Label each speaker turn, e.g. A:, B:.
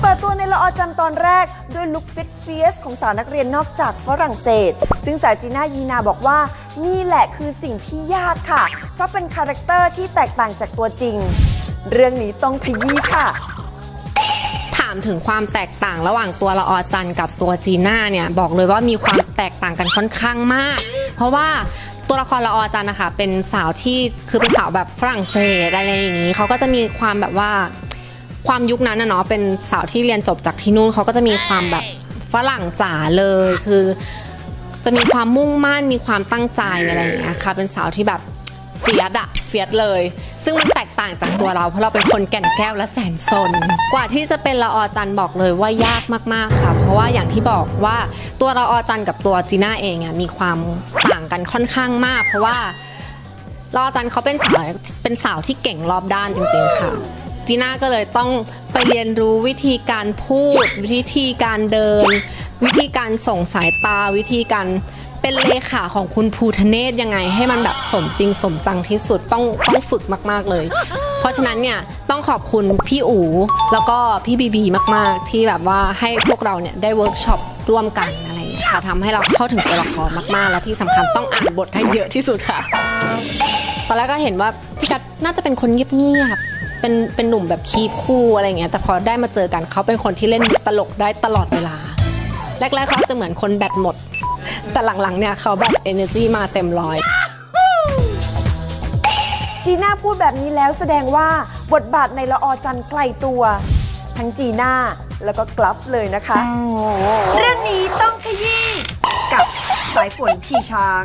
A: เปิดตอนแรกด้วยลุคฟิตเฟียสของสาวนักเรียนนอกจากฝรั่งเศส ซึ่งสาวจีน่ายีนาบอกว่านี่แหละคือสิ่งที่ยากค่ะ เพราะเป็นคาแรคเตอร์ที่แตกต่างจากตัวจริง เรื่องนี้ต้องขยี้ค่ะ
B: ถามถึงความแตกต่างระหว่างตัวละออจันกับตัวจีน่าเนี่ยบอกเลยว่ามีความแตกต่างกันค่อนข้างมาก เพราะว่าตัวละครละออจันนะคะเป็นสาวที่คือเป็นสาวแบบฝรั่งเศสอะไรอย่างนี้เขาก็จะมีความแบบว่า ความยุคนั้นนะเนาะเป็นสาวที่เรียนจบจากที่นู่นเขาก็จะมีความแบบฝรั่งจ๋าเลยคือ จะมีความมุ่งมั่นมีความตั้งใจอะไรอย่างเงี้ยค่ะ เป็นสาวที่แบบเฟียสอะเฟียสเลย ซึ่งมันแตกต่างจากตัวเราเพราะเราเป็นคนแก่นแก้วและแสนสน กว่าที่จะเป็นละออจันบอกเลยว่ายากมากๆค่ะ เพราะว่าอย่างที่บอกว่าตัวละออจันกับตัวจีน่าเองอะมีความต่างกันค่อนข้างมาก เพราะว่าละออจันเขาเป็นสาวเป็นสาวที่เก่งรอบด้านจริง ๆค่ะ จีน่าก็เลยต้องไปเรียนรู้วิธีการพูด วิธีการเดิน วิธีการส่งสายตาวิธีการเป็นเลขาของคุณภูทะเนศยังไง ให้มันแบบสมจริงสมจังที่สุดต้องต้องฝึกมาก ๆเลย เพราะฉะนั้นเนี่ยต้องขอบคุณพี่อู๋แล้วก็พี่บีบีมาก ๆ ที่แบบว่าให้พวกเราเนี่ยได้เวิร์กช็อปร่วมกันอะไรอย่างเงี้ยค่ะทำให้เราเข้าถึงตัวละครมากๆ และที่สำคัญต้องอ่านบทให้เยอะที่สุดค่ะ ตอนแรกก็เห็นว่าพี่กัดน่าจะเป็นคนเงียบๆ เป็นเป็นหนุ่มแบบคีบคู่อะไรเงี้ยแต่พอได้มาเจอกันเขาเป็นคนที่เล่นตลกได้ตลอดเวลา แรกๆเขาจะเหมือนคนแบตหมด แต่หลังๆเนี่ยเขาแบบ energy มาเต็มร้อย
A: จีน่าพูดแบบนี้แล้วแสดงว่าบทบาทในละออจันไกลตัว ทั้งจีน่าแล้วก็กลัฟเลยนะคะ เรื่องนี้ต้องขยี้กับสายฝนชีช้าง